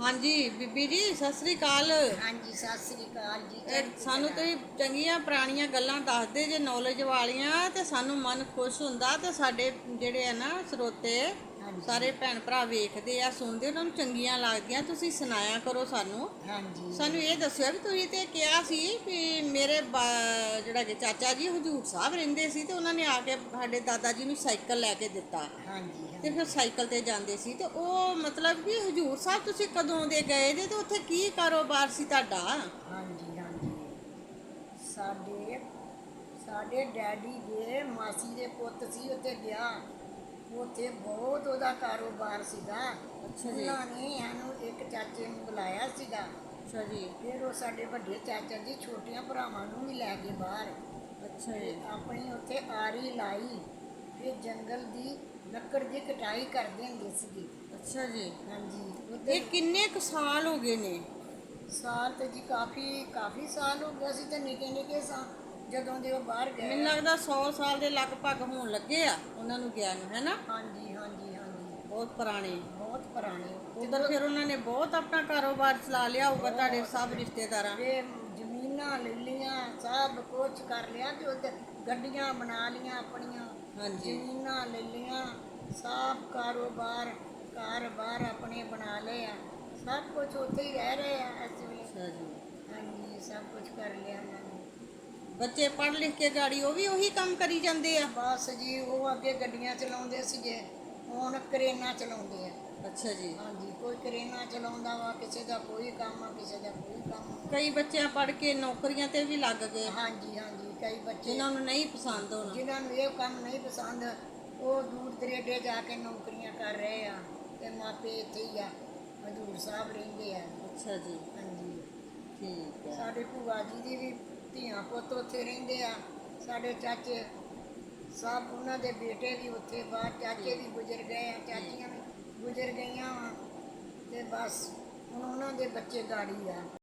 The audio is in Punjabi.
ਹਾਂਜੀ ਬੀਬੀ ਜੀ ਸਤਿ ਸ੍ਰੀ ਅਕਾਲ ਹਾਂਜੀ ਸਤਿ ਸ੍ਰੀ ਅਕਾਲ ਜੀ ਇਹ ਸਾਨੂੰ ਤੁਸੀਂ ਚੰਗੀਆਂ ਪੁਰਾਣੀਆਂ ਗੱਲਾਂ ਦੱਸਦੇ ਜੇ ਨੌਲੇਜ ਵਾਲੀਆਂ ਤੇ ਸਾਨੂੰ ਮਨ ਖੁਸ਼ ਹੁੰਦਾ ਤੇ ਸਾਡੇ ਜਿਹੜੇ ਆ ਨਾ ਸਰੋਤੇ। ਸਾਰੇ ਭੈਣ ਭਰਾ ਵੇਖਦੇ ਆ ਸੁਣਦੇ ਉਹਨਾਂ ਨੂੰ ਚੰਗੀਆਂ ਲੱਗਦੀਆਂ ਤੁਸੀਂ ਸੁਣਾਇਆ ਕਰੋ ਸਾਨੂੰ। ਹਾਂਜੀ। ਸਾਨੂੰ ਇਹ ਦੱਸਿਓ ਵੀ ਤੁਸੀਂ ਤੇ ਕਿਹਾ ਸੀ ਕਿ ਮੇਰੇ ਬਾ- ਜਿਹੜਾ ਕਿ ਚਾਚਾ ਜੀ ਹਜੂਰ ਸਾਹਿਬ ਰਹਿੰਦੇ ਸੀ ਤੇ ਉਹਨਾਂ ਨੇ ਆ ਕੇ ਸਾਡੇ ਦਾਦਾ ਜੀ ਨੂੰ ਸਾਈਕਲ ਲੈ ਕੇ ਦਿੱਤਾ। ਹਾਂਜੀ। ਤੇ ਫਿਰ ਸਾਈਕਲ ਤੇ ਜਾਂਦੇ ਸੀ ਤੇ ਉਹ ਮਤਲਬ ਕਿ ਹਜੂਰ ਸਾਹਿਬ ਤੁਸੀਂ ਕਦੋਂ ਦੇ ਗਏ ਜੇ ਤੇ ਉੱਥੇ ਕੀ ਕਾਰੋਬਾਰ ਸੀ ਤੁਹਾਡਾ? ਹਾਂਜੀ ਹਾਂਜੀ। ਸਾਡੇ ਸਾਡੇ ਡੈਡੀ ਦੇ ਮਾਸੀ ਦੇ ਪੁੱਤ ਸੀ ਉੱਥੇ ਗਿਆ। ਉੱਥੇ ਬਹੁਤ ਉਹਦਾ ਕਾਰੋਬਾਰ ਸੀਗਾ। ਅੱਛਾ ਜੀ। ਉਹਨਾਂ ਨੇ ਸਾਨੂੰ ਇੱਕ ਚਾਚੇ ਨੂੰ ਬੁਲਾਇਆ ਸੀਗਾ। ਅੱਛਾ ਜੀ। ਫਿਰ ਉਹ ਸਾਡੇ ਵੱਡੇ ਚਾਚਾ ਜੀ ਛੋਟੀਆਂ ਭਰਾਵਾਂ ਨੂੰ ਵੀ ਲੈ ਗਏ ਬਾਹਰ। ਅੱਛਾ ਜੀ। ਆਪਣੀ ਉੱਥੇ ਆਰੀ ਲਾਈ। ਫਿਰ ਜੰਗਲ ਦੀ ਲੱਕੜ ਦੀ ਕਟਾਈ ਕਰਦੇ ਹੁੰਦੇ ਸੀਗੇ। ਅੱਛਾ ਜੀ। ਹਾਂਜੀ। ਇਹ ਉਹਦੇ ਕਿੰਨੇ ਕੁ ਸਾਲ ਹੋ ਗਏ ਨੇ? ਸਾਲ ਤੇ ਜੀ ਕਾਫੀ ਕਾਫੀ ਸਾਲ ਹੋ ਗਿਆ ਸੀ ਤੇ ਨਿੱਕੇ ਨਿੱਕੇ ਸਾਂ। ਜਦੋਂ ਦੇ ਉਹ ਬਾਹਰ ਗਏ ਮੈਨੂੰ ਲੱਗਦਾ 100 ਸਾਲ ਦੇ ਲਗਭਗ ਹੋਣ ਲੱਗੇ ਆ ਉਹਨਾਂ ਨੂੰ ਗਿਆ ਨੂੰ ਹੈਨਾ? ਹਾਂਜੀ ਹਾਂਜੀ ਹਾਂਜੀ। ਬਹੁਤ ਪੁਰਾਣੇ। ਬਹੁਤ ਪੁਰਾਣੇ। ਉਧਰ ਫਿਰ ਉਹਨਾਂ ਨੇ ਬਹੁਤ ਆਪਣਾ ਕਾਰੋਬਾਰ ਚਲਾ ਲਿਆ ਹੋਊਗਾ ਤੁਹਾਡੇ ਸਭ ਰਿਸ਼ਤੇਦਾਰਾਂ। ਤੇ ਜ਼ਮੀਨਾਂ ਲੈ ਲੀਆਂ ਸਭ ਕੁਝ ਕਰ ਲਿਆ ਤੇ ਉੱਥੇ ਗੱਡੀਆਂ ਬਣਾ ਲੀਆਂ ਆਪਣੀਆਂ ਹਾਂਜੀ। ਜ਼ਮੀਨਾਂ ਲੈ ਲੀਆਂ ਸਭ ਕਾਰੋਬਾਰ ਕਾਰੋਬਾਰ ਆਪਣੇ ਬਣਾ ਲਏ ਆ। ਸਭ ਕੁਝ ਉੱਥੇ ਹੀ ਰਹਿ ਰਹੇ ਆ ਜੀ। ਹਾਂਜੀ ਸਭ ਕੁਝ ਕਰ ਲਿਆ। ਬੱਚੇ ਪੜ੍ਹ ਲਿਖ ਕੇ ਗਾੜੀ ਉਹ ਵੀ ਉਹੀ ਕੰਮ ਕਰੀ ਜਾਂਦੇ ਆ। ਬਸ ਜੀ ਉਹ ਅੱਗੇ ਗੱਡੀਆਂ ਚਲਾਉਂਦੇ ਸੀਗੇ ਹੁਣ ਕਰੇਨਾਂ ਚਲਾਉਂਦੇ ਆ। ਅੱਛਾ ਜੀ। ਹਾਂਜੀ ਕੋਈ ਕਰੇਨਾਂ ਚਲਾਉਂਦਾ ਵਾ ਕਿਸੇ ਦਾ ਕੋਈ ਕੰਮ ਆ ਕਿਸੇ ਦਾ ਕੋਈ ਕੰਮ ਆ। ਕਈ ਬੱਚੇ ਪੜ੍ਹ ਕੇ ਨੌਕਰੀਆਂ ਤੇ ਵੀ ਲੱਗ ਗਏ। ਹਾਂਜੀ ਹਾਂਜੀ ਕਈ ਬੱਚੇ ਜਿਨ੍ਹਾਂ ਨੂੰ ਨਹੀਂ ਪਸੰਦ ਹੋਣਾ। ਜਿਨ੍ਹਾਂ ਨੂੰ ਇਹ ਕੰਮ ਨਹੀਂ ਪਸੰਦ ਉਹ ਦੂਰ ਦਰੇਡੇ ਜਾ ਕੇ ਨੌਕਰੀਆਂ ਕਰ ਰਹੇ ਆ ਤੇ ਮਾਪੇ ਇੱਥੇ ਹੀ ਆ ਹਜ਼ੂਰ ਸਾਹਿਬ ਰਹਿੰਦੇ ਆ। ਅੱਛਾ ਜੀ। ਹਾਂਜੀ। ਠੀਕ ਹੈ ਸਾਡੇ ਭੂਆ ਜੀ ਦੀ ਵੀ ਧੀਆਂ ਪੁੱਤ ਉੱਥੇ ਰਹਿੰਦੇ ਆ। ਸਾਡੇ ਚਾਚੇ ਸਭ ਉਹਨਾਂ ਦੇ ਬੇਟੇ ਵੀ ਉੱਥੇ ਬਾਹਰ, ਚਾਚੇ ਵੀ ਗੁਜ਼ਰ ਗਏ ਆ, ਚਾਚੀਆਂ ਵੀ ਗੁਜ਼ਰ ਗਈਆਂ ਵਾ। ਤੇ ਬਸ ਹੁਣ ਉਹਨਾਂ ਦੇ ਬੱਚੇ ਗਾੜੀ ਆ।